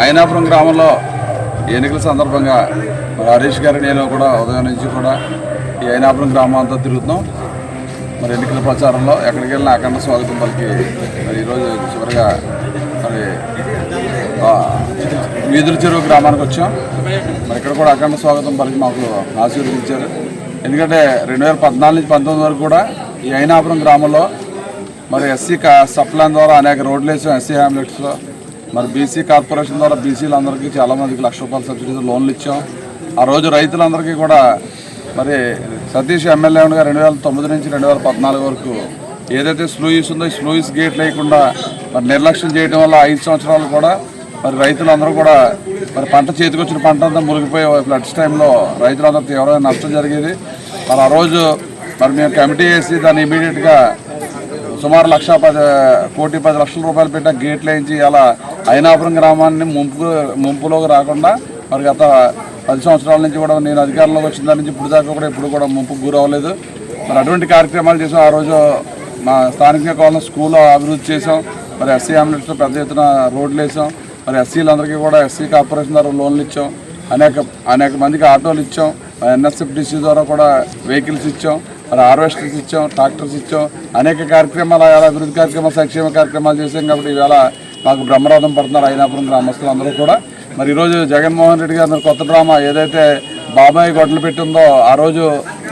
అయినాపురం గ్రామంలో ఎన్నికల సందర్భంగా మరి హరీష్ గారి నేను కూడా ఉదయం నుంచి కూడా ఈ అయినాపురం గ్రామం అంతా తిరుగుతున్నాం. మరి ఎన్నికల ప్రచారంలో ఎక్కడికి వెళ్ళిన అఖండ స్వాగతం పలికి మరి ఈరోజు చివరిగా మరి వీధుల చెరువు గ్రామానికి వచ్చాం. మరి ఇక్కడ కూడా అఖండ స్వాగతం పలికి మాకు ఆశీర్వదించారు. ఎందుకంటే రెండు వేల పద్నాలుగు నుంచి పంతొమ్మిది వరకు కూడా ఈ అయినాపురం గ్రామంలో మరి ఎస్సీ కా సప్లాన్ ద్వారా అనేక రోడ్లు వేసాం ఎస్సీ హ్యామ్లెట్స్లో మరి బీసీ కార్పొరేషన్ ద్వారా బీసీలందరికీ చాలామందికి లక్ష రూపాయల సబ్సిడీతో లోన్లు ఇచ్చాం. ఆ రోజు రైతులందరికీ కూడా మరి సతీష్ ఎమ్మెల్యే ఉండగా రెండు వేల తొమ్మిది నుంచి రెండు వేల పద్నాలుగు వరకు ఏదైతే స్లూయిస్ ఉందో ఈ స్లూయిస్ గేట్ లేకుండా మరి నిర్లక్ష్యం చేయడం వల్ల ఐదు సంవత్సరాలు కూడా మరి రైతులందరూ కూడా మరి పంట చేతికొచ్చిన పంట అంతా మునిగిపోయి ఫ్లడ్స్ టైంలో రైతులందరూ తీవ్రమైన నష్టం జరిగేది. మరి ఆ రోజు మరి మేము కమిటీ వేసి దాన్ని ఇమీడియట్గా సుమారు లక్ష పది కోటి పది లక్షల రూపాయలు పెట్టిన గేట్లు వేయించి అలా అయినాపురం గ్రామాన్ని ముంపు ముంపులోకి రాకుండా మరి గత పది సంవత్సరాల నుంచి కూడా నేను అధికారంలోకి వచ్చిన దాని నుంచి ఇప్పుడు దాకా కూడా ఇప్పుడు కూడా ముంపుకు గురవ్వలేదు మరి అటువంటి కార్యక్రమాలు చేసాం. ఆ రోజు మా స్థానికంగా కావాలన్న స్కూల్ అభివృద్ధి చేసాం. మరి ఎస్సీ అంబులెన్స్లో పెద్ద ఎత్తున రోడ్లు వేసాం. మరి ఎస్సీలందరికీ కూడా ఎస్సీ కార్పొరేషన్ ద్వారా లోన్లు ఇచ్చాం. అనేక అనేక మందికి ఆటోలు ఇచ్చాం. ఎన్ఎస్ఎఫ్డిసి ద్వారా కూడా వెహికల్స్ ఇచ్చాం. మరి హార్వెస్టర్స్ ఇచ్చాం ట్రాక్టర్స్ ఇచ్చాం అనేక కార్యక్రమాలు అలా అభివృద్ధి కార్యక్రమాలు సంక్షేమ కార్యక్రమాలు చేసాం కాబట్టి ఈవేళ మాకు బ్రహ్మరథం పడుతున్నారు అయినాపురం గ్రామస్తులు అందరూ కూడా. మరి ఈరోజు జగన్మోహన్ రెడ్డి గారి కొత్త డ్రామా ఏదైతే బాబాయ్ గొడ్డలు పెట్టిందో ఆ రోజు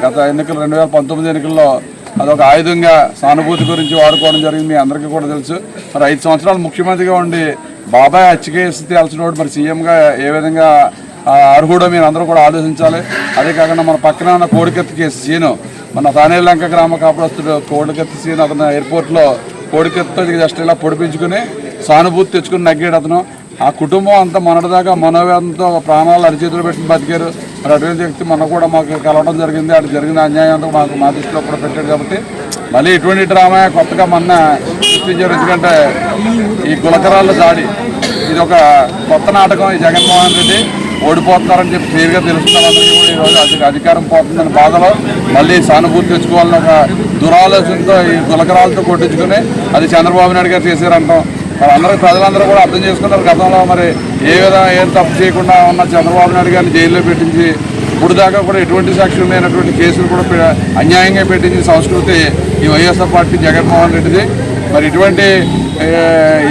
గత ఎన్నికలు రెండు వేల పంతొమ్మిది ఎన్నికల్లో అదొక ఆయుధంగా సానుభూతి గురించి వాడుకోవడం జరిగింది మీ అందరికీ కూడా తెలుసు. మరి ఐదు సంవత్సరాలు ముఖ్యమంత్రిగా ఉండి బాబాయ్ హత్యకేసి తేల్చినోడు మరి సీఎంగా ఏ విధంగా అర్హుడో మీరు అందరూ కూడా ఆలోచించాలి. అదే కాకుండా మన పక్కన ఉన్న కోడికత్తి కేసు సీను మన తానేలంక గ్రామ కాపురస్తుడు కోడికత్తి సీన్ అతను ఎయిర్పోర్ట్లో కోడికత్తితో జస్ట్ ఇలా పొడిపించుకుని సానుభూతి తెచ్చుకుని నగ్గాడు అతను. ఆ కుటుంబం అంతా మొన్నటిదాకా మనోవేదంతో ప్రాణాలు అరిచేతులు పెట్టి బతికారు. మరి అటువంటి వ్యక్తి మొన్న కూడా మాకు కలవడం జరిగింది. అటు జరిగిన అన్యాయం అంతా మాకు మా దృష్టిలో కూడా పెట్టాడు కాబట్టి మళ్ళీ ఇటువంటి డ్రామా కొత్తగా మొన్న సృష్టించారు. ఎందుకంటే ఈ గులకరాళ్ళ దాడి ఇది ఒక కొత్త నాటకం ఈ జగన్మోహన్ రెడ్డి. ఓడిపోతున్నారని చెప్పి క్లియర్గా తెలుస్తున్నారు. వాళ్ళందరికీ కూడా ఈరోజు అధికారం పోతుందని బాధలో మళ్ళీ సానుభూతి తెచ్చుకోవాలని ఒక దురాలోచనతో ఈ గులకరాలతో కొట్టించుకుని అది చంద్రబాబు నాయుడు గారు చేశారంటాం. మరి అందరూ ప్రజలందరూ కూడా అర్థం చేసుకున్నారు గతంలో మరి ఏ విధంగా ఏం తప్పు చేయకుండా ఉన్న చంద్రబాబు నాయుడు గారిని జైల్లో పెట్టించి ఇప్పుడు దాకా కూడా ఎటువంటి సాక్ష్యం లేనటువంటి కేసులు కూడా పె- అన్యాయంగా పెట్టించిన సంస్కృతి ఈ వైఎస్ఆర్ పార్టీ జగన్మోహన్ రెడ్డిది. మరి ఇటువంటి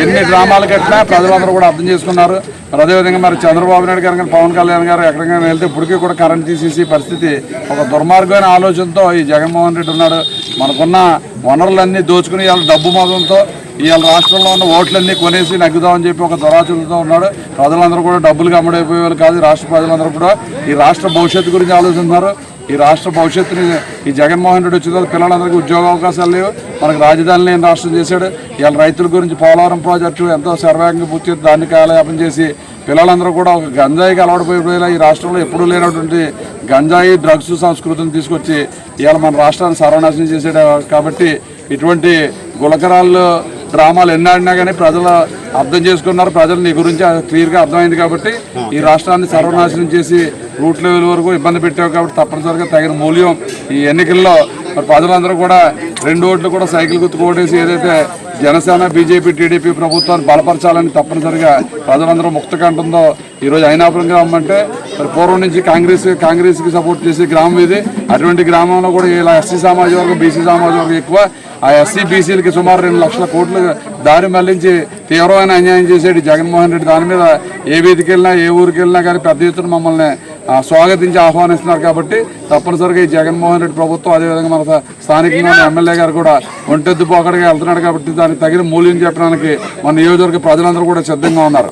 ఎన్ని డ్రామాలు కట్టినా ప్రజలందరూ కూడా అర్థం చేసుకున్నారు. మరి అదేవిధంగా మరి చంద్రబాబు నాయుడు గారు కానీ పవన్ కళ్యాణ్ గారు ఎక్కడికైనా వెళ్తే ఇప్పటికీ కూడా కరెంట్ తీసేసి పరిస్థితి ఒక దుర్మార్గమైన ఆలోచనతో ఈ జగన్మోహన్ రెడ్డి ఉన్నాడు. మనకున్న వనరులన్నీ దోచుకుని వాళ్ళ డబ్బు మొదంతో ఇవాళ రాష్ట్రంలో ఉన్న ఓట్లన్నీ కొనేసి నగ్గుదామని చెప్పి ఒక దొరాచులతో ఉన్నాడు. ప్రజలందరూ కూడా డబ్బులు అమ్ముడైపోయేవాళ్ళు కాదు. రాష్ట్ర ప్రజలందరూ కూడా ఈ రాష్ట్ర భవిష్యత్తు గురించి ఆలోచిస్తున్నారు. ఈ రాష్ట్ర భవిష్యత్తుని ఈ జగన్మోహన్ రెడ్డి వచ్చిన తర్వాత పిల్లలందరికీ ఉద్యోగ అవకాశాలు లేవు. మనకు రాజధాని లేని రాష్ట్రం చేశాడు. ఇవాళ రైతుల గురించి పోలవరం ప్రాజెక్టు ఎంతో సర్వేగంగా పూర్తి దాన్ని కాలయాపన చేసి పిల్లలందరూ కూడా ఒక గంజాయికి అలవాటుపోయిపోయేలా ఈ రాష్ట్రంలో ఎప్పుడూ లేనటువంటి గంజాయి డ్రగ్స్ సంస్కృతిని తీసుకొచ్చి ఇవాళ మన రాష్ట్రాన్ని సర్వనాశనం చేసాడు కాబట్టి ఇటువంటి గులకరాళ్ళు డ్రామాలు ఎన్ని ఆడినా కానీ ప్రజలు అర్థం చేసుకున్నారు. ప్రజలు నీ గురించి క్లియర్గా అర్థమైంది కాబట్టి ఈ రాష్ట్రాన్ని సర్వనాశనం చేసి రూట్ లెవెల్ వరకు ఇబ్బంది పెట్టావు కాబట్టి తప్పనిసరిగా తగిన మూల్యం ఈ ఎన్నికల్లో మరి ప్రజలందరూ కూడా రెండు ఓట్లు కూడా సైకిల్ గుర్తు ఓటేసి ఏదైతే జనసేన బీజేపీ టీడీపీ ప్రభుత్వాన్ని బలపరచాలని తప్పనిసరిగా ప్రజలందరూ ముక్త కంటుందో ఈరోజు అయినాపురం గ్రామం అంటే మరి పూర్వం నుంచి కాంగ్రెస్ కాంగ్రెస్కి సపోర్ట్ చేసే గ్రామం ఇది. అటువంటి గ్రామంలో కూడా ఇలా ఎస్సీ సమాజం వర్గం బీసీ సమాజం వర్గం ఎక్కువ. ఆ ఎస్సీ బీసీలకి సుమారు రెండు లక్షల కోట్లు దారి మళ్ళించి తీవ్రమైన అన్యాయం చేసేది జగన్మోహన్ రెడ్డి దాని మీద ఏ వీధికి వెళ్ళినా ఏ ఊరికి వెళ్ళినా కానీ పెద్ద ఎత్తున మమ్మల్ని స్వాగతించి ఆహ్వానిస్తున్నారు కాబట్టి తప్పనిసరిగా ఈ జగన్మోహన్ రెడ్డి ప్రభుత్వం అదేవిధంగా మన స్థానికంగా ఎమ్మెల్యే గారు కూడా ఒంటెద్దు పోకడగా వెళ్తున్నాడు కాబట్టి దానికి తగిన మూల్యం చెప్పడానికి మన నియోజకవర్గ ప్రజలందరూ కూడా సిద్ధంగా ఉన్నారు.